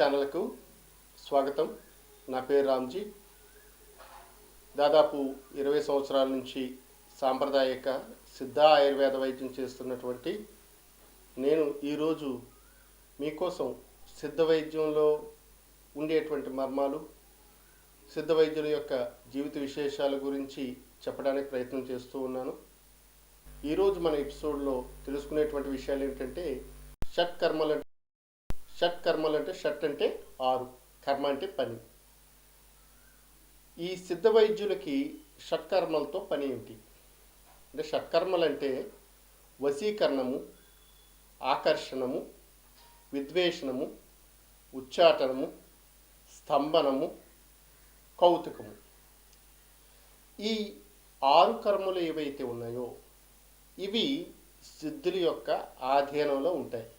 ఛానల్కు స్వాగతం. నా పేరు రామ్జీ. దాదాపు ఇరవై సంవత్సరాల నుంచి సాంప్రదాయక సిద్ధ ఆయుర్వేద వైద్యం చేస్తున్నటువంటి నేను ఈరోజు మీకోసం సిద్ధ వైద్యంలో ఉండేటువంటి మర్మాలు సిద్ధ వైద్యుల యొక్క జీవిత విశేషాల గురించి చెప్పడానికి ప్రయత్నం చేస్తూ ఉన్నాను. ఈరోజు మన ఎపిసోడ్లో తెలుసుకునేటువంటి విషయాలు ఏంటంటే షట్కర్మల షట్ కర్మలు అంటే షట్ అంటే ఆరు కర్మ అంటే పని. ఈ సిద్ధ వైద్యులకి షట్కర్మలతో పని ఏమిటి? అంటే షట్కర్మలు అంటే వశీకరణము ఆకర్షణము విద్వేషణము ఉచ్చాటనము స్తంభనము కౌతుకము. ఈ ఆరు కర్మలు ఏవైతే ఉన్నాయో ఇవి సిద్ధుల యొక్క ఆధీనంలో ఉంటాయి.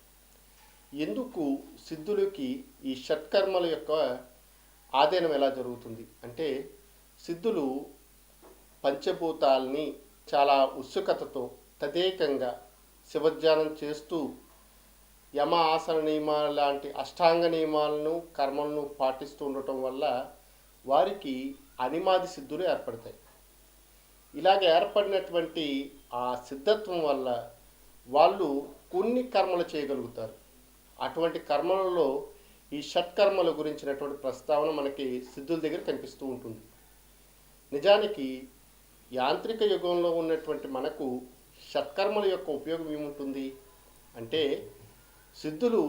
ఎందుకు సిద్ధులకి ఈ షట్కర్మల యొక్క ఆధీనం ఎలా జరుగుతుంది? అంటే సిద్ధులు పంచభూతాల్ని చాలా ఉత్సుకతతో తదేకంగా శివధ్యానం చేస్తూ యమ ఆసన నియమాల లాంటి అష్టాంగ నియమాలను కర్మలను పాటిస్తూ ఉండటం వల్ల వారికి అనిమాది సిద్ధులు ఏర్పడతాయి. ఇలాగ ఏర్పడినటువంటి ఆ సిద్ధత్వం వల్ల వాళ్ళు కొన్ని కర్మలు చేయగలుగుతారు. అటువంటి కర్మలలో ఈ షట్కర్మల గురించినటువంటి ప్రస్తావన మనకి సిద్ధుల దగ్గర కనిపిస్తూ ఉంటుంది. నిజానికి యాంత్రిక యుగంలో ఉన్నటువంటి మనకు షట్కర్మల యొక్క ఉపయోగం ఏముంటుంది? అంటే సిద్ధులు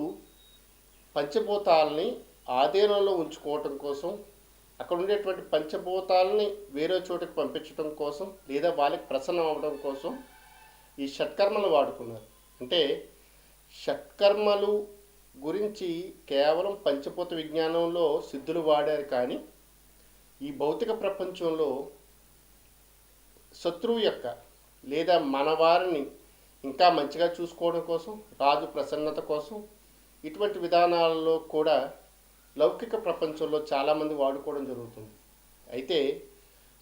పంచభూతాలని ఆధీనంలో ఉంచుకోవటం కోసం అక్కడ ఉండేటువంటి పంచభూతాలని వేరే చోటికి పంపించడం కోసం లేదా వాళ్ళకి ప్రసన్నం అవ్వడం కోసం ఈ షట్కర్మలు వాడుకున్నారు. అంటే షట్కర్మలు గురించి కేవలం పంచభూత విజ్ఞానంలో సిద్ధులు వాడారు కానీ ఈ భౌతిక ప్రపంచంలో శత్రువు యొక్క లేదా మన వారిని ఇంకా మంచిగా చూసుకోవడం కోసం రాజు ప్రసన్నత కోసం ఇటువంటి విధానాలలో కూడా లౌకిక ప్రపంచంలో చాలామంది వాడుకోవడం జరుగుతుంది. అయితే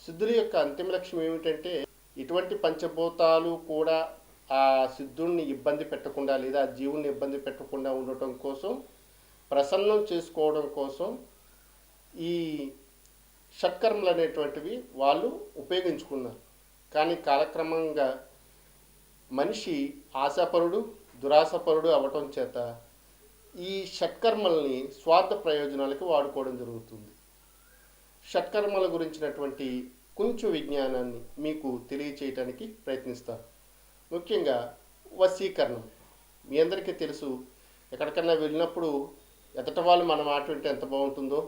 సిద్ధుల యొక్క అంతిమ లక్ష్యం ఏమిటంటే ఇటువంటి పంచభూతాలు కూడా ఆ సిద్ధుడిని ఇబ్బంది పెట్టకుండా లేదా ఆ జీవుని ఇబ్బంది పెట్టకుండా ఉండటం కోసం ప్రసన్నం చేసుకోవడం కోసం ఈ షట్కర్మలు అనేటువంటివి వాళ్ళు ఉపయోగించుకున్నారు. కానీ కాలక్రమంగా మనిషి ఆశాపరుడు దురాశపరుడు అవ్వటం చేత ఈ షట్కర్మల్ని స్వార్థ ప్రయోజనాలకి వాడుకోవడం జరుగుతుంది. షట్కర్మల గురించినటువంటి కొంచెం విజ్ఞానాన్ని మీకు తెలియచేయటానికి ప్రయత్నిస్తాను. ముఖ్యంగా వశీకరణం. మీ అందరికీ తెలుసు ఎక్కడికన్నా వెళ్ళినప్పుడు ఎదట వాళ్ళు మన మాట వింటే ఎంత బాగుంటుందో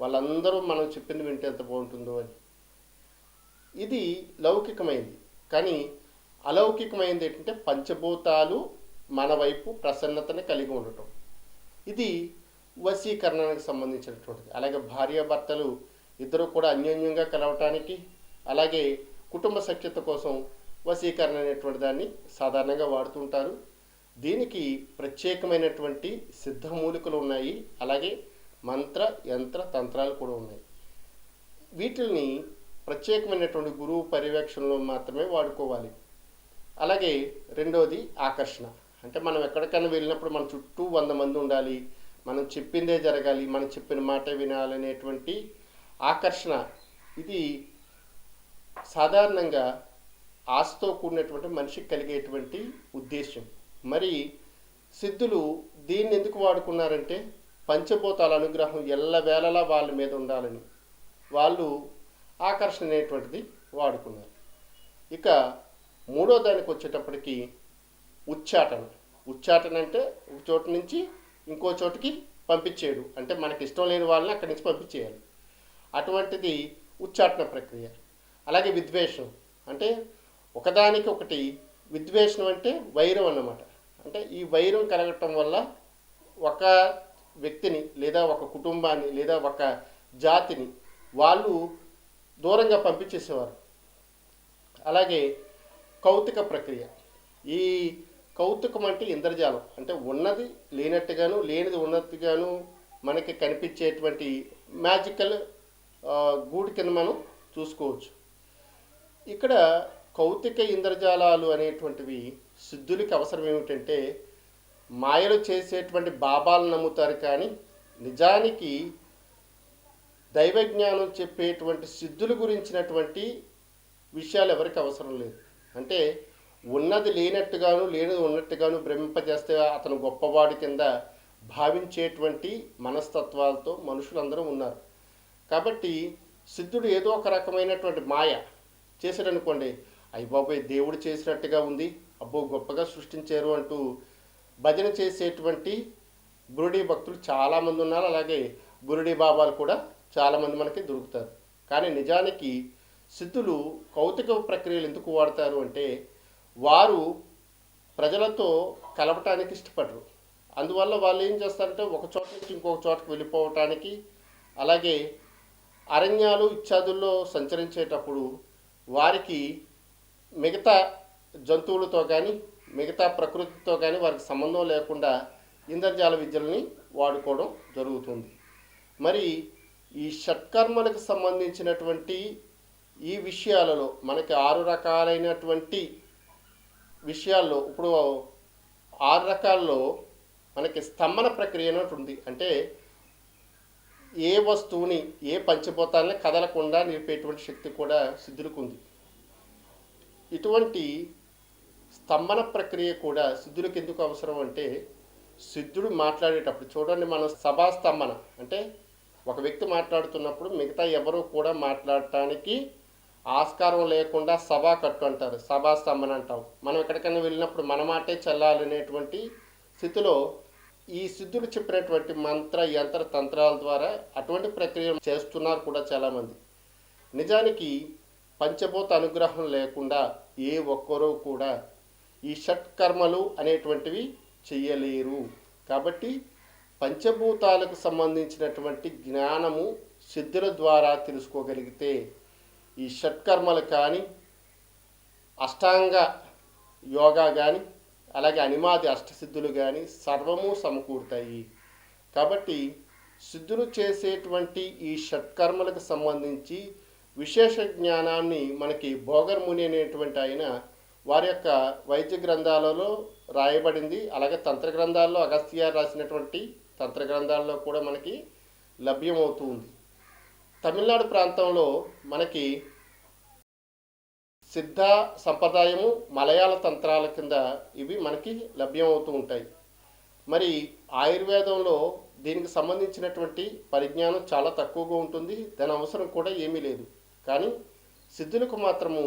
వాళ్ళందరూ మనం చెప్పింది వింటే ఎంత బాగుంటుందో అని. ఇది లౌకికమైంది. కానీ అలౌకికమైంది ఏంటంటే పంచభూతాలు మన వైపు ప్రసన్నతని కలిగి ఉండటం. ఇది వశీకరణానికి సంబంధించినటువంటిది. అలాగే భార్యాభర్తలు ఇద్దరు కూడా అన్యోన్యంగా కలవటానికి అలాగే కుటుంబ సఖ్యత కోసం వశీకరణ అనేటువంటి దాన్ని సాధారణంగా వాడుతుంటారు దీనికి ప్రత్యేకమైనటువంటి సిద్ధమూలికలు ఉన్నాయి. అలాగే మంత్ర యంత్ర తంత్రాలు కూడా ఉన్నాయి. వీటిల్ని ప్రత్యేకమైనటువంటి గురువు పర్యవేక్షణలో మాత్రమే వాడుకోవాలి. అలాగే రెండవది ఆకర్షణ. అంటే మనం ఎక్కడికైనా వెళ్ళినప్పుడు మన చుట్టూ వంద మంది ఉండాలి. మనం చెప్పిందే జరగాలి. మనం చెప్పిన మాట వినాలనేటువంటి ఆకర్షణ. ఇది సాధారణంగా ఆశతో కూడినటువంటి మనిషికి కలిగేటువంటి ఉద్దేశ్యం. మరి సిద్ధులు దీన్ని ఎందుకు వాడుకున్నారంటే పంచభూతాల అనుగ్రహం ఎల్లవేళలా వాళ్ళ మీద ఉండాలని వాళ్ళు ఆకర్షణ అనేటువంటిది వాడుకున్నారు. ఇక మూడో దానికి వచ్చేటప్పటికి ఉచ్చాటన. ఉచ్చాటన అంటే ఒక చోటు నుంచి ఇంకో చోటుకి పంపించేయడు. అంటే మనకి ఇష్టం లేని వాళ్ళని అక్కడి నుంచి పంపించేయాలి. అటువంటిది ఉచ్చాటన ప్రక్రియ. అలాగే విద్వేషం. అంటే ఒకదానికి ఒకటి విద్వేషం అంటే వైరం అన్నమాట. అంటే ఈ వైరం కలగటం వల్ల ఒక వ్యక్తిని లేదా ఒక కుటుంబాన్ని లేదా ఒక జాతిని వాళ్ళు దూరంగా పంపించేసేవారు. అలాగే కౌతుక ప్రక్రియ. ఈ కౌతుకం అంటే ఇంద్రజాలం. అంటే ఉన్నది లేనట్టుగాను లేనిది ఉన్నట్టుగాను మనకి కనిపించేటువంటి మ్యాజికల్ గూడు కింద మనం చూసుకోవచ్చు. ఇక్కడ కౌతిక ఇంద్రజాలాలు అనేటువంటివి సిద్ధులకి అవసరం ఏమిటంటే మాయలు చేసేటువంటి బాబాలు నమ్ముతారు కానీ నిజానికి దైవజ్ఞానం చెప్పేటువంటి సిద్ధుల గురించినటువంటి విషయాలు ఎవరికి అవసరం లేదు. అంటే ఉన్నది లేనట్టుగాను లేనిది ఉన్నట్టుగాను భ్రమింపజేస్తే అతను గొప్పవాడి కింద భావించేటువంటి మనస్తత్వాలతో మనుషులందరూ ఉన్నారు. కాబట్టి సిద్ధుడు ఏదో ఒక రకమైనటువంటి మాయ చేశాడనుకోండి అయ్యబాబోయ్ దేవుడు చేసినట్టుగా ఉంది. అబ్బో గొప్పగా సృష్టించారు అంటూ భజన చేసేటువంటి బురుడి భక్తులు చాలామంది ఉన్నారు. అలాగే బురుడి బాబాలు కూడా చాలామంది మనకి దొరుకుతారు. కానీ నిజానికి సిద్ధులు కౌతుక ప్రక్రియలు ఎందుకు వాడతారు అంటే వారు ప్రజలతో కలపటానికి ఇష్టపడరు. అందువల్ల వాళ్ళు ఏం చేస్తారంటే ఒక చోట నుంచి ఇంకొక చోటకు వెళ్ళిపోవటానికి అలాగే అరణ్యాలు ఇత్యాదుల్లో సంచరించేటప్పుడు వారికి మిగతా జంతువులతో కానీ మిగతా ప్రకృతితో కానీ వారికి సంబంధం లేకుండా ఇంద్రజాల విద్యల్ని వాడుకోవడం జరుగుతుంది. మరి ఈ షట్కర్మలకు సంబంధించినటువంటి ఈ విషయాలలో మనకి ఆరు రకాలైనటువంటి విషయాల్లో ఇప్పుడు ఆరు రకాల్లో మనకి స్తంభన ప్రక్రియ ఉంది. అంటే ఏ వస్తువుని ఏ పంచభూతాలని కదలకుండా నిలిపేటువంటి శక్తి కూడా సిద్ధులకు ఉంది. ఇటువంటి స్తంభన ప్రక్రియ కూడా సిద్ధులకు ఎందుకు అవసరం అంటే సిద్ధుడు మాట్లాడేటప్పుడు చూడండి మనం సభా స్తంభన. అంటే ఒక వ్యక్తి మాట్లాడుతున్నప్పుడు మిగతా ఎవరు కూడా మాట్లాడటానికి ఆస్కారం లేకుండా సభా కట్టు అంటారు సభా స్తంభన అంటాం. మనం ఎక్కడికైనా వెళ్ళినప్పుడు మన మాటే చెల్లాలనేటువంటి స్థితిలో ఈ సిద్ధుడు చెప్పినటువంటి మంత్ర యంత్ర తంత్రాల ద్వారా అటువంటి ప్రక్రియ చేస్తున్నారు కూడా చాలామంది. నిజానికి పంచభూత అనుగ్రహం లేకుండా ఏ ఒక్కరూ కూడా ఈ షట్కర్మలు అనేటువంటివి చెయ్యలేరు కాబట్టి పంచభూతాలకు సంబంధించినటువంటి జ్ఞానము సిద్ధుల ద్వారా తెలుసుకోగలిగితే ఈ షట్కర్మలు కానీ అష్టాంగ యోగా కానీ అలాగే అనిమాది అష్టసిద్ధులు కానీ సర్వము సమకూరుతాయి. కాబట్టి సిద్ధులు చేసేటువంటి ఈ షట్కర్మలకు సంబంధించి విశేష జ్ఞానాన్ని మనకి భోగర్ముని అనేటువంటి ఆయన వారి యొక్క వైద్య గ్రంథాలలో రాయబడింది. అలాగే తంత్ర గ్రంథాల్లో అగస్త్య రాసినటువంటి తంత్ర గ్రంథాల్లో కూడా మనకి లభ్యమవుతుంది తమిళనాడు ప్రాంతంలో మనకి సిద్ధ సంప్రదాయము మలయాళ తంత్రాల కింద ఇవి మనకి లభ్యమవుతూ ఉంటాయి. మరి ఆయుర్వేదంలో దీనికి సంబంధించినటువంటి పరిజ్ఞానం చాలా తక్కువగా ఉంటుంది. దాని అవసరం కూడా ఏమీ లేదు. కానీ సిద్ధులకు మాత్రము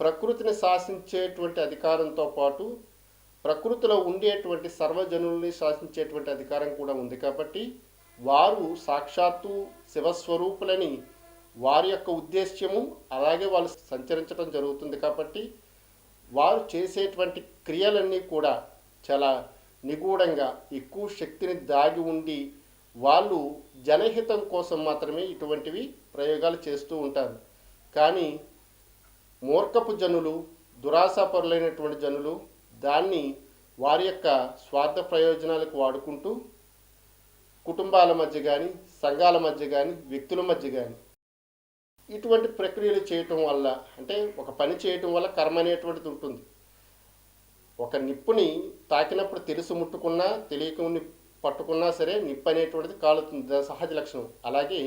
ప్రకృతిని శాసించేటువంటి అధికారంతో పాటు ప్రకృతిలో ఉండేటువంటి సర్వజనుల్ని శాసించేటువంటి అధికారం కూడా ఉంది కాబట్టి వారు సాక్షాత్తు శివస్వరూపులని వారి యొక్క ఉద్దేశ్యము అలాగే వాళ్ళు సంచరించడం జరుగుతుంది కాబట్టి వారు చేసేటువంటి క్రియలన్నీ కూడా చాలా నిగూఢంగా ఎక్కువ శక్తిని దాగి ఉండి వాళ్ళు జనహితం కోసం మాత్రమే ఇటువంటివి ప్రయోగాలు చేస్తూ ఉంటారు. కానీ మూర్ఖపు జనులు దురాశాపరులైనటువంటి జనులు దాన్ని వారి యొక్క స్వార్థ ప్రయోజనాలకు వాడుకుంటూ కుటుంబాల మధ్య కానీ సంఘాల మధ్య కానీ వ్యక్తుల మధ్య కానీ ఇటువంటి ప్రక్రియలు చేయటం వల్ల అంటే ఒక పని చేయటం వల్ల కర్మ అనేటువంటిది ఉంటుంది. ఒక నిప్పుని తాకినప్పుడు తెలుసు ముట్టుకున్నా తెలియకుని పట్టుకున్నా సరే నిప్పు అనేటువంటిది కాలుతుంది. సహజ లక్షణం. అలాగే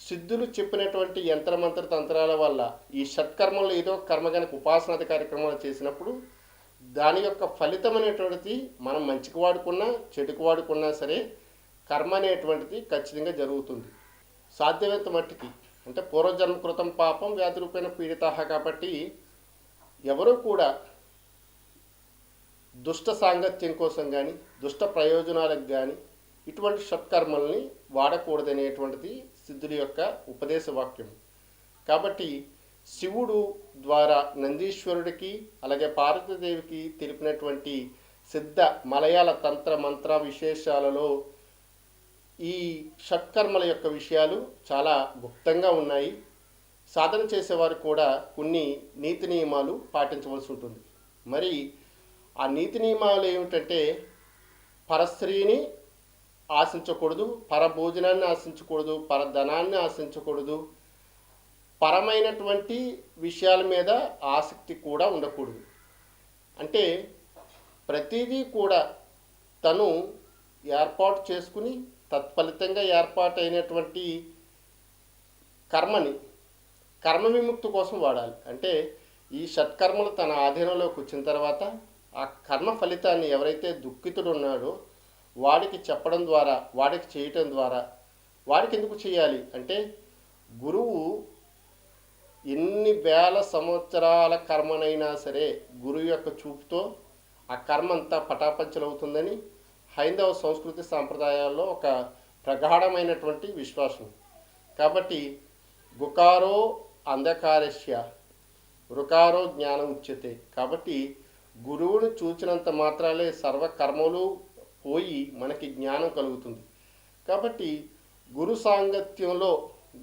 సిద్ధులు చెప్పినటువంటి యంత్రమంత్ర తంత్రాల వల్ల ఈ షట్కర్మలు ఏదో కర్మ కనుక ఉపాసనాది కార్యక్రమాలు చేసినప్పుడు దాని యొక్క ఫలితం అనేటువంటిది మనం మంచికి వాడుకున్నా చెడుకు వాడుకున్నా సరే కర్మ అనేటువంటిది ఖచ్చితంగా జరుగుతుంది. సాధ్యమైనంత మట్టికి. అంటే పూర్వజన్మ కృతం పాపం వ్యాధి రూపేణ పీడిత కాబట్టి ఎవరూ కూడా దుష్ట సాంగత్యం కోసం కానీ దుష్ట ప్రయోజనాలకు కానీ ఇటువంటి సత్కర్మల్ని వాడకూడదనేటువంటిది సిద్ధుల యొక్క ఉపదేశ వాక్యం. కాబట్టి శివుడు ద్వారా నందీశ్వరుడికి అలాగే పార్వతీదేవికి తెలిపినటువంటి సిద్ధ మలయాళ తంత్ర మంత్ర విశేషాలలో ఈ షట్కర్మల యొక్క విషయాలు చాలా గుప్తంగా ఉన్నాయి. సాధన చేసేవారు కూడా కొన్ని నీతి నియమాలు పాటించవలసి ఉంటుంది. మరి ఆ నీతి నియమాలు ఏమిటంటే పరస్త్రీని ఆశించకూడదు పరభోజనాన్ని ఆశించకూడదు పరధనాన్ని ఆశించకూడదు. పరమైనటువంటి విషయాల మీద ఆసక్తి కూడా ఉండకూడదు. అంటే ప్రతిదీ కూడా తను ఏర్పాటు చేసుకుని తత్ఫలితంగా ఏర్పాటైనటువంటి కర్మని కర్మ విముక్తి కోసం వాడాలి. అంటే ఈ షట్కర్మలు తన ఆధీనంలోకి వచ్చిన తర్వాత ఆ కర్మ ఫలితాన్ని ఎవరైతే దుఃఖితుడు ఉన్నాడో వాడికి చెప్పడం ద్వారా వాడికి చేయటం ద్వారా వాడికి ఎందుకు చేయాలి? అంటే గురువు ఎన్ని వేల సంవత్సరాల కర్మనైనా సరే గురువు యొక్క చూపుతో ఆ కర్మ అంతా పటాపంచలవుతుందని హైందవ సంస్కృతి సాంప్రదాయాల్లో ఒక ప్రగాఢమైనటువంటి విశ్వాసం. కాబట్టి గుకారో అంధకారస్య రుకారో జ్ఞానం ఉచ్యతే. కాబట్టి గురువును చూచినంత మాత్రాలే సర్వ కర్మలు పోయి మనకి జ్ఞానం కలుగుతుంది. కాబట్టి గురు సాంగత్యంలో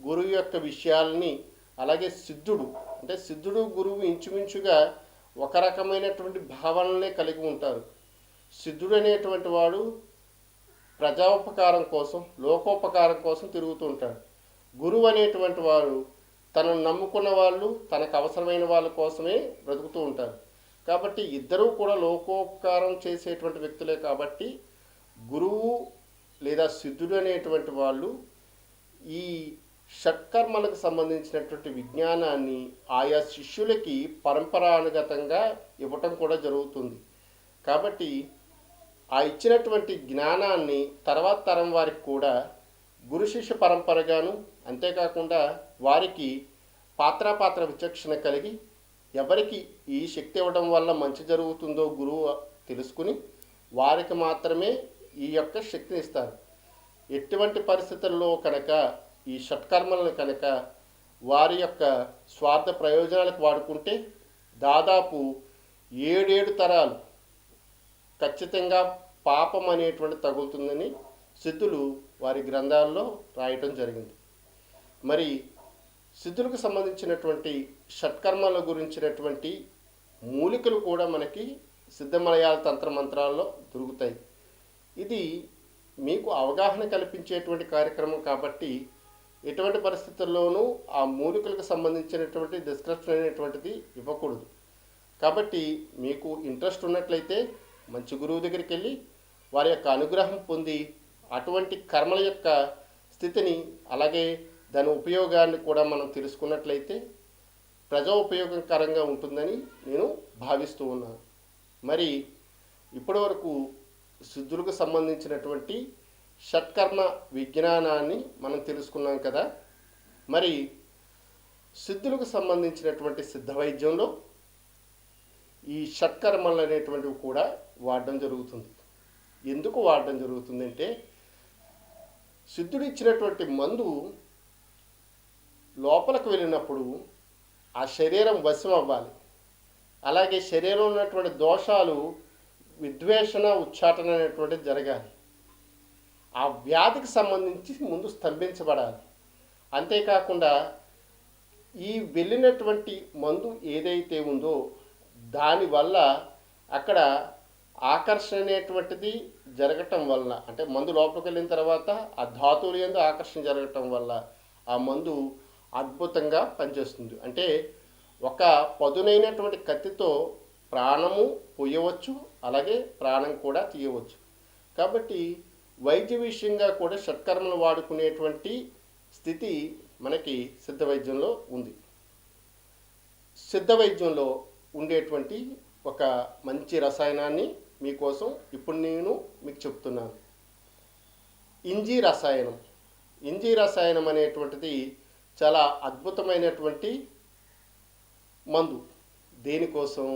గురువు యొక్క విషయాల్ని అలాగే సిద్ధుడు అంటే సిద్ధుడు గురువు ఇంచుమించుగా ఒక రకమైనటువంటి భావనలే కలిగి ఉంటారు. సిద్ధుడు అనేటువంటి వాడు ప్రజాపకారం కోసం లోకోపకారం కోసం తిరుగుతూ ఉంటాడు. గురువు అనేటువంటి వాడు తనను నమ్ముకున్న వాళ్ళు తనకు అవసరమైన వాళ్ళ కోసమే బ్రతుకుతూ ఉంటారు. కాబట్టి ఇద్దరూ కూడా లోకోపకారం చేసేటువంటి వ్యక్తులే కాబట్టి గురువు లేదా సిద్ధుడు అనేటువంటి వాళ్ళు ఈ షట్కర్మలకు సంబంధించినటువంటి విజ్ఞానాన్ని ఆయా శిష్యులకి పరంపరానుగతంగా ఇవ్వటం కూడా జరుగుతుంది. కాబట్టి ఆ ఇచ్చినటువంటి జ్ఞానాన్ని తర్వాత తరం వారికి కూడా గురు శిష్య పరంపరగాను అంతేకాకుండా వారికి పాత్రాపాత్ర విచక్షణ కలిగి ఎవరికి ఈ శక్తి ఇవ్వడం వల్ల మంచి జరుగుతుందో గురువు తెలుసుకుని వారికి మాత్రమే ఈ యొక్క శక్తిని ఇస్తారు. ఎటువంటి పరిస్థితుల్లో కనుక ఈ షట్కర్మలను కనుక వారి యొక్క స్వార్థ ప్రయోజనాలకు వాడుకుంటే దాదాపు ఏడేడు తరాలు ఖచ్చితంగా పాపం అనేటువంటి తగులుతుందని సిద్ధులు వారి గ్రంథాల్లో రాయటం జరిగింది. మరి సిద్ధులకు సంబంధించినటువంటి షట్కర్మల గురించినటువంటి మూలికలు కూడా మనకి సిద్ధమలయాల తంత్ర మంత్రాల్లో దొరుకుతాయి. ఇది మీకు అవగాహన కల్పించేటువంటి కార్యక్రమం కాబట్టి ఎటువంటి పరిస్థితుల్లోనూ ఆ మూలికలకు సంబంధించినటువంటి డిస్క్రిప్షన్ అనేటువంటిది ఇవ్వకూడదు. కాబట్టి మీకు ఇంట్రెస్ట్ ఉన్నట్లయితే మంచి గురువు దగ్గరికి వెళ్ళి వారి యొక్క అనుగ్రహం పొంది అటువంటి కర్మల యొక్క స్థితిని అలాగే దాని ఉపయోగాన్ని కూడా మనం తెలుసుకున్నట్లయితే ప్రజా ఉపయోగకరంగా ఉంటుందని నేను భావిస్తూ ఉన్నాను. మరి ఇప్పటివరకు శుద్ధులకు సంబంధించినటువంటి షట్కర్మ విజ్ఞానాన్ని మనం తెలుసుకున్నాం కదా. మరి సిద్ధులకు సంబంధించినటువంటి సిద్ధ వైద్యంలో ఈ షట్కర్మలు అనేటువంటివి కూడా వాడడం జరుగుతుంది. ఎందుకు వాడడం జరుగుతుందంటే సిద్ధుడు ఇచ్చినటువంటి మందు లోపలికి వెళ్ళినప్పుడు ఆ శరీరం వశం అవ్వాలి అలాగే శరీరంలో ఉన్నటువంటి దోషాలు విద్వేషణ ఉచ్చాటన అనేటువంటిది జరగాలి. ఆ వ్యాధికి సంబంధించి ముందు స్తంభించబడాలి. అంతేకాకుండా ఈ వెళ్ళినటువంటి మందు ఏదైతే ఉందో దానివల్ల అక్కడ ఆకర్షణ అనేటువంటిది జరగటం వల్ల అంటే మందు లోపలికి వెళ్ళిన తర్వాత ఆ ధాతువులు ఎందు ఆకర్షణ జరగటం వల్ల ఆ మందు అద్భుతంగా పనిచేస్తుంది. అంటే ఒక పదునైనటువంటి కత్తితో ప్రాణము పోయవచ్చు అలాగే ప్రాణం కూడా తీయవచ్చు. కాబట్టి వైద్య విషయంగా కూడా షట్కర్మలు వాడుకునేటువంటి స్థితి మనకి సిద్ధ వైద్యంలో ఉంది. సిద్ధ వైద్యంలో ఉండేటువంటి ఒక మంచి రసాయనాన్ని మీకోసం ఇప్పుడు నేను మీకు చెప్తున్నాను. ఇంజీ రసాయనం. ఇంజీ రసాయనం అనేటువంటిది చాలా అద్భుతమైనటువంటి మందు. దేనికోసం?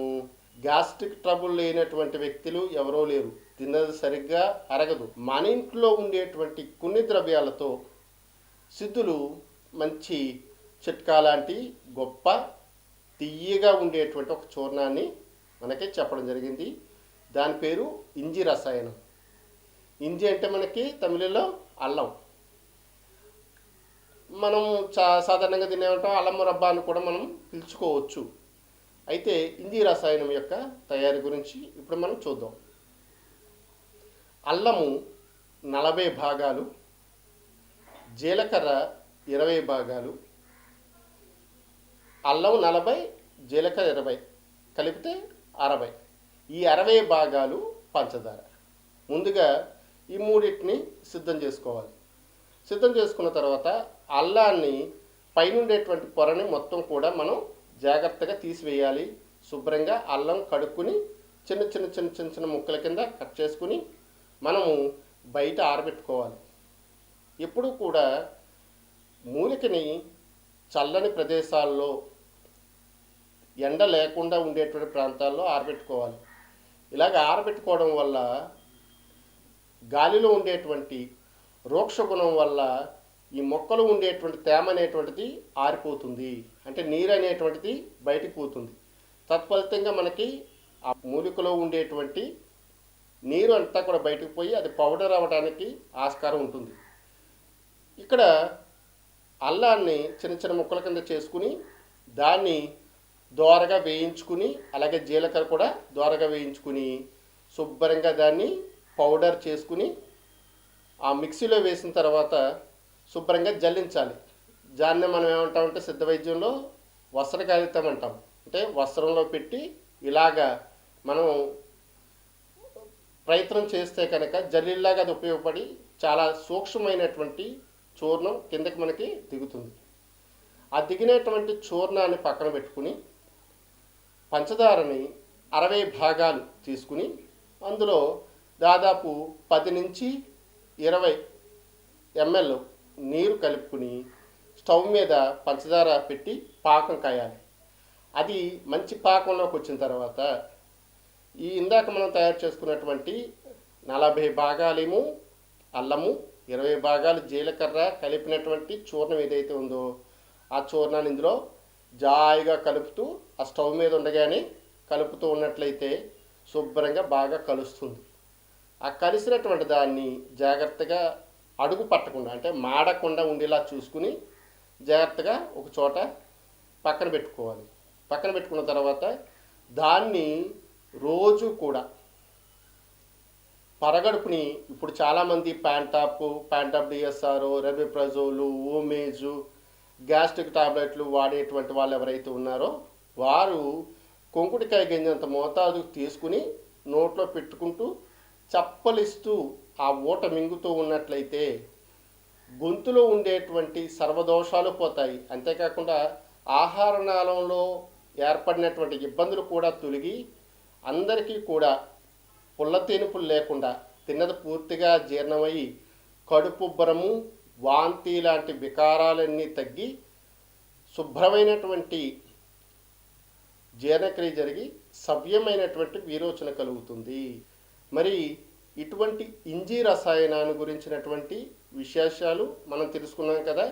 గ్యాస్ట్రిక్ ట్రబుల్ లేనటువంటి వ్యక్తులు ఎవరో లేరు. తిన్నది సరిగ్గా అరగదు. మన ఇంట్లో ఉండేటువంటి కొన్ని ద్రవ్యాలతో సిద్ధులు మంచి చిట్కా లాంటి గొప్ప తియ్యగా ఉండేటువంటి ఒక చూర్ణాన్ని మనకి చెప్పడం జరిగింది. దాని పేరు ఇంజి రసాయనం. ఇంజి అంటే మనకి తమిళలో అల్లం. మనం చా సాధారణంగా తినేమంటాం అల్లం రబ్బా అని కూడా మనం పిలుచుకోవచ్చు. అయితే ఇంది రసాయనం యొక్క తయారీ గురించి ఇప్పుడు మనం చూద్దాం. అల్లము నలభై భాగాలు జీలకర్ర ఇరవై భాగాలు అల్లం నలభై జీలకర్ర ఇరవై కలిపితే అరవై. ఈ అరవై భాగాలు పంచదార. ముందుగా ఈ మూడింటిని సిద్ధం చేసుకోవాలి. సిద్ధం చేసుకున్న తర్వాత అల్లాన్ని పైనుండేటువంటి పొరని మొత్తం కూడా మనం జాగ్రత్తగా తీసివేయాలి. శుభ్రంగా అల్లం కడుక్కుని చిన్న చిన్న చిన్న చిన్న చిన్న ముక్కల కింద కట్ చేసుకుని మనము బయట ఆరబెట్టుకోవాలి. ఎప్పుడూ కూడా మూలికని చల్లని ప్రదేశాల్లో ఎండ లేకుండా ఉండేటువంటి ప్రాంతాల్లో ఆరబెట్టుకోవాలి. ఇలాగ ఆరబెట్టుకోవడం వల్ల గాలిలో ఉండేటువంటి రోక్ష గుణం వల్ల ఈ మొక్కలు ఉండేటువంటి తేమ అనేటువంటిది ఆరిపోతుంది. అంటే నీరు అనేటువంటిది బయటికి పోతుంది. తత్ఫలితంగా మనకి ఆ మూలికలో ఉండేటువంటి నీరు అంతా కూడా బయటకు పోయి అది పౌడర్ అవ్వడానికి ఆస్కారం ఉంటుంది. ఇక్కడ అల్లాన్ని చిన్న చిన్న ముక్కల కింద చేసుకుని దాన్ని దోరగా వేయించుకుని అలాగే జీలకర్ర కూడా దోరగా వేయించుకుని శుభ్రంగా దాన్ని పౌడర్ చేసుకుని ఆ మిక్సీలో వేసిన తర్వాత శుభ్రంగా జల్లించాలి. దాన్ని మనం ఏమంటామంటే సిద్ధ వైద్యంలో వస్త్ర కాగితం అంటాం. అంటే వస్త్రంలో పెట్టి ఇలాగా మనం ప్రయత్నం చేస్తే కనుక జల్లిలాగా అది ఉపయోగపడి చాలా సూక్ష్మమైనటువంటి చూర్ణం కిందకి మనకి దిగుతుంది. ఆ దిగినటువంటి చూర్ణాన్ని పక్కన పెట్టుకుని పంచదారని అరవై భాగాలు తీసుకుని అందులో దాదాపు పది నుంచి ఇరవై ఎంఎల్ నీరు కలుపుకుని స్టవ్ మీద పంచదార పెట్టి పాకం కాయాలి. అది మంచి పాకంలోకి వచ్చిన తర్వాత ఈ ఇందాక మనం తయారు చేసుకున్నటువంటి నలభై భాగాలేమో అల్లము ఇరవై భాగాలు జీలకర్ర కలిపినటువంటి చూర్ణం ఏదైతే ఉందో ఆ చూర్ణాన్ని ఇందులో జాయిగా కలుపుతూ ఆ స్టవ్ మీద ఉండగానే కలుపుతూ ఉన్నట్లయితే శుభ్రంగా బాగా కలుస్తుంది. ఆ కలిసినటువంటి దాన్ని జాగ్రత్తగా అడుగు పట్టకుండా అంటే మాడకుండా ఉండేలా చూసుకుని జాగ్రత్తగా ఒక చోట పక్కన పెట్టుకోవాలి. పక్కన పెట్టుకున్న తర్వాత దాన్ని రోజు కూడా పరగడుపుని ఇప్పుడు చాలామంది Pantop Pantop DSR rabeprazole Omez gastric టాబ్లెట్లు వాడేటువంటి వాళ్ళు ఎవరైతే ఉన్నారో వారు కొంకుడికాయ గింజంత మోతాదు తీసుకుని నోట్లో పెట్టుకుంటూ చప్పలిస్తూ ఆ ఊట మింగుతూ ఉన్నట్లయితే గొంతులో ఉండేటువంటి సర్వదోషాలు పోతాయి. అంతేకాకుండా ఆహార నాళంలో ఏర్పడినటువంటి ఇబ్బందులు కూడా తొలగి అందరికీ కూడా పుల్ల తేనుపులు లేకుండా తిన్నది పూర్తిగా జీర్ణమై కడుపుబ్బరము వాంతి లాంటి వికారాలన్నీ తగ్గి శుభ్రమైనటువంటి జీర్ణక్రియ జరిగి సవ్యమైనటువంటి విరోచన కలుగుతుంది. మరి ఇటువంటి ఇంజీ రసాయనాన్ని గురించినటువంటి విశేషాలు మనం తెలుసుకున్నాం కదా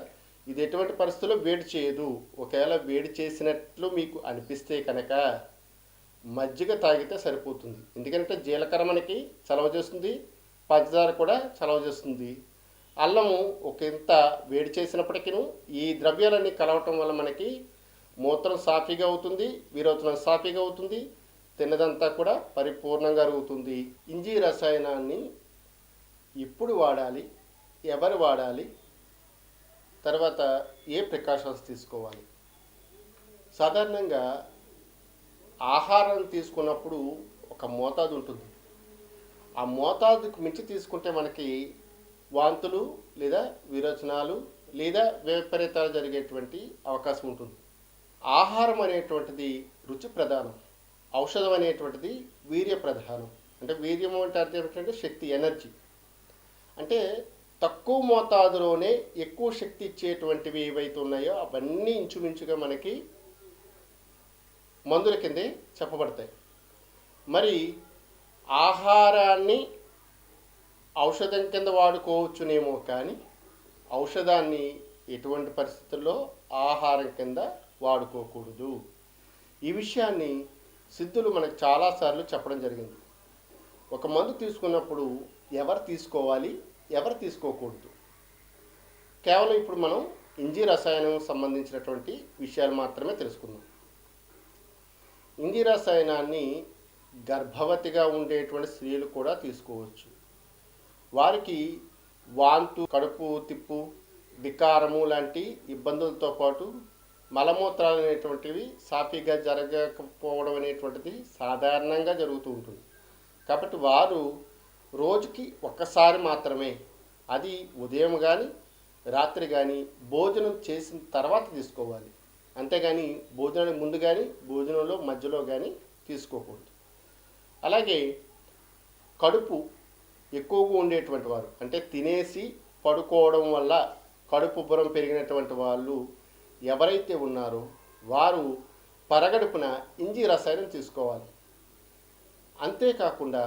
ఇది ఎటువంటి పరిస్థితుల్లో వేడి చేయదు. ఒకవేళ వేడి చేసినట్లు మీకు అనిపిస్తే కనుక మజ్జిగ తాగితే సరిపోతుంది. ఎందుకంటే జీలకర్ర మనకి చలవ చేస్తుంది పంచదార కూడా చలవ చేస్తుంది. అల్లము ఒక ఇంత వేడి చేసినప్పటికీ ఈ ద్రవ్యాలన్నీ కలవటం వల్ల మనకి మూత్రం సాఫీగా అవుతుంది విరోచనం సాఫీగా అవుతుంది తిన్నదంతా కూడా పరిపూర్ణంగా అరుగుతుంది. ఇంజీ రసాయనాన్ని ఎప్పుడు వాడాలి? ఎవరు వాడాలి? తర్వాత ఏ ప్రికాషన్స్ తీసుకోవాలి? సాధారణంగా ఆహారం తీసుకున్నప్పుడు ఒక మోతాదు ఉంటుంది. ఆ మోతాదుకు మించి తీసుకుంటే మనకి వాంతులు లేదా విరోచనాలు లేదా విపరీతాలు జరిగేటువంటి అవకాశం ఉంటుంది. ఆహారం అనేటువంటిది రుచి ప్రధానం. ఔషధం అనేటువంటిది వీర్య ప్రధానం అంటే వీర్యం అంటే అర్థం ఏమిటంటే శక్తి ఎనర్జీ. అంటే తక్కువ మోతాదులోనే ఎక్కువ శక్తి ఇచ్చేటువంటివి ఏవైతే ఉన్నాయో అవన్నీ ఇంచుమించుగా మనకి మందుల కిందే చెప్పబడతాయి. మరి ఆహారాన్ని ఔషధం కింద వాడుకోవచ్చునేమో కానీ ఔషధాన్ని ఎటువంటి పరిస్థితుల్లో ఆహారం కింద వాడుకోకూడదు. ఈ విషయాన్ని సిద్ధులు మనకు చాలాసార్లు చెప్పడం జరిగింది. ఒక మందు తీసుకున్నప్పుడు ఎవరు తీసుకోవాలి ఎవరు తీసుకోకూడదు. కేవలం ఇప్పుడు మనం ఇంజీ రసాయనం సంబంధించినటువంటి విషయాలు మాత్రమే తెలుసుకుందాం. ఇంజీ రసాయనాన్ని గర్భవతిగా ఉండేటువంటి స్త్రీలు కూడా తీసుకోవచ్చు. వారికి వాంతు కడుపు తిప్పు వికారము లాంటి ఇబ్బందులతో పాటు మలమూత్రాలు అనేటువంటివి సాఫీగా జరగకపోవడం అనేటువంటిది సాధారణంగా జరుగుతూ ఉంటుంది. కాబట్టి వారు రోజుకి ఒక్కసారి మాత్రమే అది ఉదయం కానీ రాత్రి కానీ భోజనం చేసిన తర్వాత తీసుకోవాలి. అంతేగాని భోజనానికి ముందు కానీ భోజనంలో మధ్యలో కానీ తీసుకోకూడదు. అలాగే కడుపు ఎక్కువగా ఉండేటువంటి వారు అంటే తినేసి పడుకోవడం వల్ల కడుపు బురం పెరిగినటువంటి వాళ్ళు ఎవరైతే ఉన్నారో వారు పరగడుపున ఇంజి రసాయనం తీసుకోవాలి. అంతేకాకుండా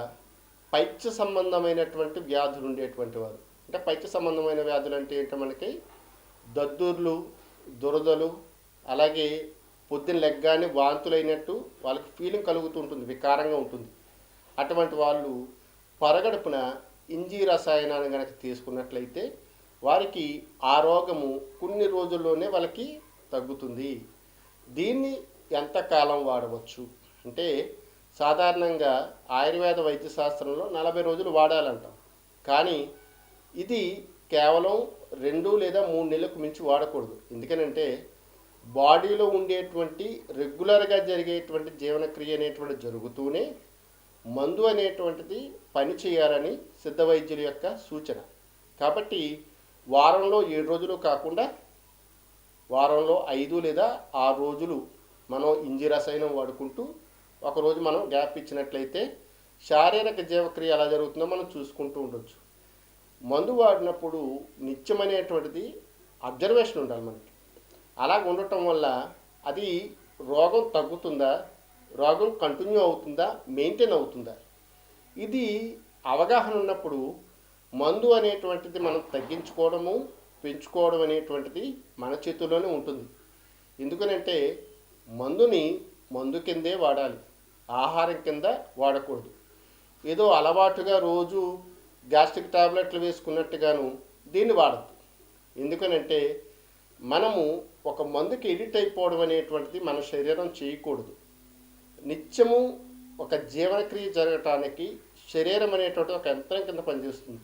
పైత్య సంబంధమైనటువంటి వ్యాధులు ఉండేటువంటి వారు. అంటే పైత్య సంబంధమైన వ్యాధులు అంటే ఏంటో మనకి? దద్దుర్లు దురదలు అలాగే పొద్దున్న లెగ్గానే వాంతులైనట్టు వాళ్ళకి ఫీలింగ్ కలుగుతూ ఉంటుంది వికారంగా ఉంటుంది. అటువంటి వాళ్ళు పరగడుపున ఇంజీ రసాయనాన్ని కనుక తీసుకున్నట్లయితే వారికి ఆ రోగము కొన్ని రోజుల్లోనే వాళ్ళకి తగ్గుతుంది. దీన్ని ఎంతకాలం వాడవచ్చు? అంటే సాధారణంగా ఆయుర్వేద వైద్య శాస్త్రంలో నలభై రోజులు వాడాలంటాం. కానీ ఇది కేవలం రెండు లేదా మూడు నెలలకు మించి వాడకూడదు. ఎందుకనంటే బాడీలో ఉండేటువంటి రెగ్యులర్గా జరిగేటువంటి జీవనక్రియ అనేటువంటి జరుగుతూనే మందు అనేటువంటిది పని చేయాలని సిద్ధ వైద్యుల యొక్క సూచన. కాబట్టి వారంలో ఏడు రోజులు కాకుండా వారంలో ఐదు లేదా ఆరు రోజులు మనం ఇంజి రసాయనం వాడుకుంటూ ఒకరోజు మనం గ్యాప్ ఇచ్చినట్లయితే శారీరక జీవక్రియ ఎలా జరుగుతుందో మనం చూసుకుంటూ ఉండొచ్చు. మందు వాడినప్పుడు నిత్యం అనేటువంటిది అబ్జర్వేషన్ ఉండాలి మనకి. అలా ఉండటం వల్ల అది రోగం తగ్గుతుందా? రోగం కంటిన్యూ అవుతుందా? మెయింటైన్ అవుతుందా? ఇది అవగాహన ఉన్నప్పుడు మందు అనేటువంటిది మనం తగ్గించుకోవడము పెంచుకోవడం అనేటువంటిది మన చేతుల్లోనే ఉంటుంది. ఎందుకనంటే మందుని మందు కిందే వాడాలి. ఆహారం కింద వాడకూడదు. ఏదో అలవాటుగా రోజు గ్యాస్ట్రిక్ టాబ్లెట్లు వేసుకున్నట్టుగాను దీన్ని వాడద్దు. ఎందుకనంటే మనము ఒక మందుకి ఎడిట్ అయిపోవడం అనేటువంటిది మన శరీరం చేయకూడదు. నిత్యము ఒక జీవనక్రియ జరగటానికి శరీరం అనేటువంటి ఒక యంత్రం కింద పనిచేస్తుంది.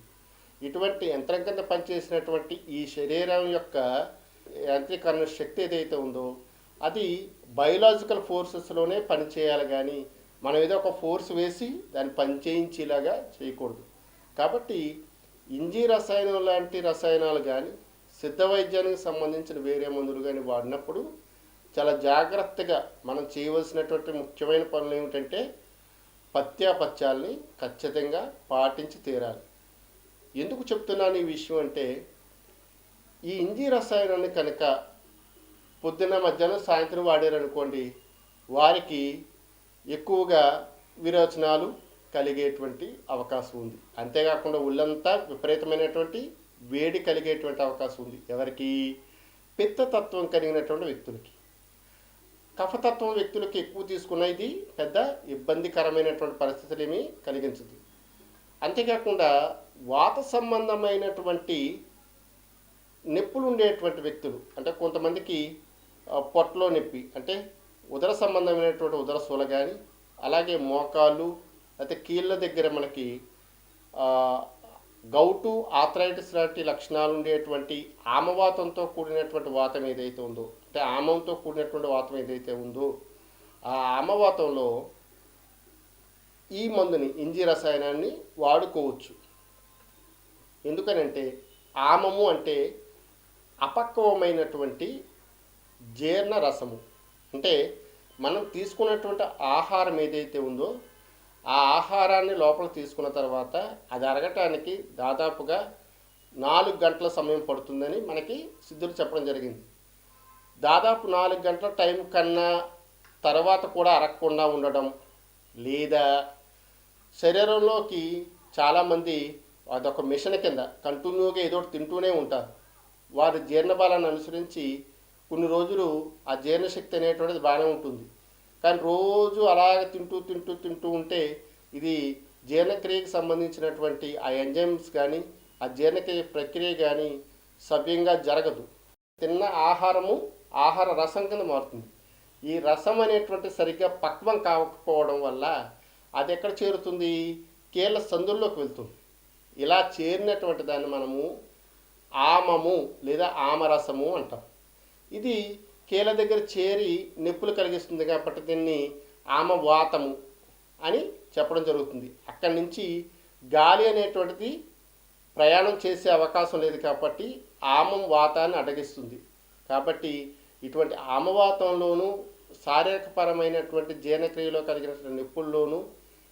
ఇటువంటి యంత్రం కింద పనిచేసినటువంటి ఈ శరీరం యొక్క యాంత్రీకరణ శక్తి ఏదైతే ఉందో అది బయలాజికల్ ఫోర్సెస్లోనే పనిచేయాలి కానీ మనం ఏదో ఒక ఫోర్స్ వేసి దాన్ని పనిచేయించేలాగా చేయకూడదు. కాబట్టి ఇంజీ రసాయనం లాంటి రసాయనాలు కానీ సిద్ధ వైద్యానికి సంబంధించిన వేరే మందులు కానీ వాడినప్పుడు చాలా జాగ్రత్తగా మనం చేయవలసినటువంటి ముఖ్యమైన పనులు ఏమిటంటే పత్యాపత్యాల్ని ఖచ్చితంగా పాటించి తీరాలి. ఎందుకు చెప్తున్నాను ఈ విషయం అంటే ఈ ఇంజీ రసాయనాన్ని కనుక పొద్దున్న మధ్యాహ్నం సాయంత్రం వాడారనుకోండి వారికి ఎక్కువగా విరోచనాలు కలిగేటువంటి అవకాశం ఉంది. అంతేకాకుండా ఒళ్ళంతా విపరీతమైనటువంటి వేడి కలిగేటువంటి అవకాశం ఉంది. ఎవరికి? పిత్తతత్వం కలిగినటువంటి వ్యక్తులకి. కఫతత్వం వ్యక్తులకి ఎక్కువ తీసుకున్న ఇది పెద్ద ఇబ్బందికరమైనటువంటి పరిస్థితులు ఏమీ కలిగించదు. అంతేకాకుండా వాత సంబంధమైనటువంటి నొప్పులు ఉండేటువంటి వ్యక్తులు. అంటే కొంతమందికి పొట్టలో నొప్పి. అంటే ఉదర సంబంధమైనటువంటి ఉదర సూల కానీ అలాగే మోకాళ్ళు అయితే కీళ్ళ దగ్గర మనకి గౌటు ఆథరైటిస్ లాంటి లక్షణాలు ఉండేటువంటి ఆమవాతంతో కూడినటువంటి వాతం ఏదైతే ఉందో అంటే ఆమంతో కూడినటువంటి వాతం ఏదైతే ఉందో ఆ ఆమవాతంలో ఈ మందుని ఇంజీ రసాయనాన్ని వాడుకోవచ్చు. ఎందుకనంటే ఆమము అంటే అపక్వమైనటువంటి జీర్ణ రసము అంటే మనం తీసుకున్నటువంటి ఆహారం ఏదైతే ఉందో ఆ ఆహారాన్ని లోపల తీసుకున్న తర్వాత అది అరగటానికి దాదాపుగా నాలుగు గంటల సమయం పడుతుందని మనకి సిద్ధులు చెప్పడం జరిగింది. దాదాపు నాలుగు గంటల టైం కన్నా తర్వాత కూడా అరగకుండా ఉండడం లేదా శరీరంలోకి చాలామంది అదొక మిషన్ కింద కంటిన్యూగా ఏదో ఒకటి తింటూనే ఉంటారు వారి జీర్ణబలాన్ని అనుసరించి కొన్ని రోజులు ఆ జీర్ణశక్తి అనేటువంటిది బాగానే ఉంటుంది. కానీ రోజు అలాగ తింటూ తింటూ తింటూ ఉంటే ఇది జీర్ణక్రియకి సంబంధించినటువంటి ఆ ఎంజైమ్స్ కానీ ఆ జీర్ణక్రియ ప్రక్రియ కానీ సవ్యంగా జరగదు. తిన్న ఆహారము ఆహార రసం కింద మారుతుంది. ఈ రసం అనేటువంటి సరిగ్గా పక్వం కాకపోవడం వల్ల అది ఎక్కడ చేరుతుంది? కీళ్ళ సందుల్లోకి వెళ్తుంది. ఇలా చేరినటువంటి దాన్ని మనము ఆమము లేదా ఆమరసము అంటాం. ఇది కీళ్ళ దగ్గర చేరి నొప్పులు కలిగిస్తుంది కాబట్టి దీన్ని ఆమవాతము అని చెప్పడం జరుగుతుంది. అక్కడి నుంచి గాలి అనేటువంటిది ప్రయాణం చేసే అవకాశం లేదు కాబట్టి ఆమం వాతాన్ని అడగిస్తుంది. కాబట్టి ఇటువంటి ఆమవాతంలోనూ శారీరకపరమైనటువంటి జీర్ణక్రియలో కలిగినటువంటి నొప్పుల్లోనూ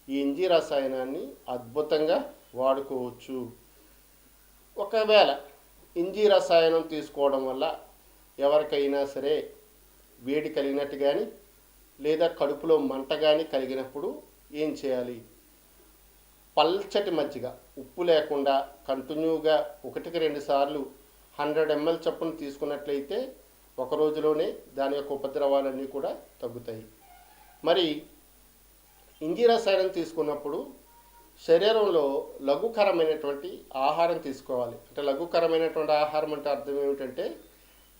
ఈ ఇంజీ రసాయనాన్ని అద్భుతంగా వాడుకోవచ్చు. ఒకవేళ ఇంజీ రసాయనం తీసుకోవడం వల్ల ఎవరికైనా సరే వేడి కలిగినట్టు కానీ లేదా కడుపులో మంట కానీ కలిగినప్పుడు ఏం చేయాలి? పల్చటి మజ్జిగ ఉప్పు లేకుండా కంటిన్యూగా ఒకటికి రెండు సార్లు హండ్రెడ్ ఎంఎల్ చొప్పున తీసుకున్నట్లయితే ఒక రోజులోనే దాని యొక్క ఉపద్రవాలన్నీ కూడా తగ్గుతాయి. మరి ఇంజీ రసాయనం తీసుకున్నప్పుడు శరీరంలో లఘుకరమైనటువంటి ఆహారం తీసుకోవాలి. అంటే లఘుకరమైనటువంటి ఆహారం అంటే అర్థం ఏమిటంటే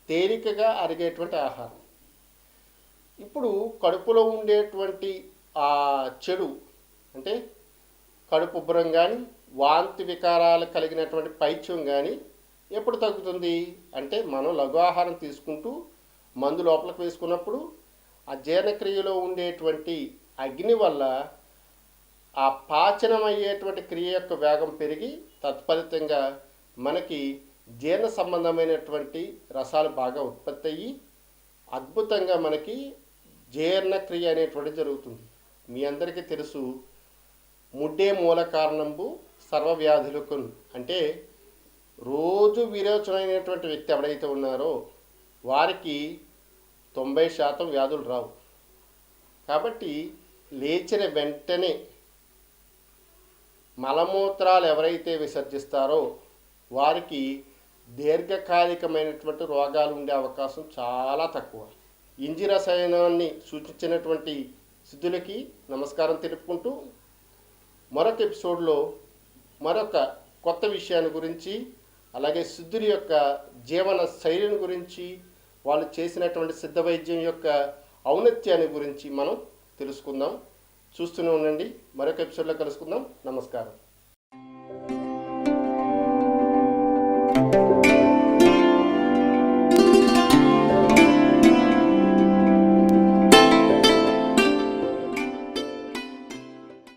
తేలికగా అరిగేటువంటి ఆహారం. ఇప్పుడు కడుపులో ఉండేటువంటి ఆ చెడు అంటే కడుపు ఉబ్బరం కానీ వాంతి వికారాలు కలిగినటువంటి పైత్యం కానీ ఎప్పుడు తగ్గుతుంది? అంటే మనం లఘు ఆహారం తీసుకుంటూ మందు లోపలికి వేసుకున్నప్పుడు ఆ జీర్ణక్రియలో ఉండేటువంటి అగ్ని వల్ల ఆ పాచనం అయ్యేటువంటి క్రియ యొక్క వేగం పెరిగి తత్ఫలితంగా మనకి జీర్ణ సంబంధమైనటువంటి రసాలు బాగా ఉత్పత్తి అయ్యి అద్భుతంగా మనకి జీర్ణక్రియ అనేటువంటిది జరుగుతుంది. మీ అందరికీ తెలుసు ముడ్డే మూల కారణంబు సర్వవ్యాధులకు అంటే రోజు విరోచనమైనటువంటి వ్యక్తి ఎవడైతే ఉన్నారో వారికి తొంభై శాతం వ్యాధులు రావు. కాబట్టి లేచిన వెంటనే మలమూత్రాలు ఎవరైతే విసర్జిస్తారో వారికి దీర్ఘకాలికమైనటువంటి రోగాలు ఉండే అవకాశం చాలా తక్కువ. ఇంజి రసాయనాన్ని సూచించినటువంటి సిద్ధులకి నమస్కారం తెలుపుకుంటూ మరొక ఎపిసోడ్లో మరొక కొత్త విషయాన్ని గురించి అలాగే సిద్ధుల యొక్క జీవన శైలిని గురించి వాళ్ళు చేసినటువంటి సిద్ధ వైద్యం యొక్క ఔన్నత్యాన్ని గురించి మనం తెలుసుకుందాం. చూస్తూనే ఉండండి. మరొక ఎపిసోడ్లో కలుసుకుందాం. నమస్కారం.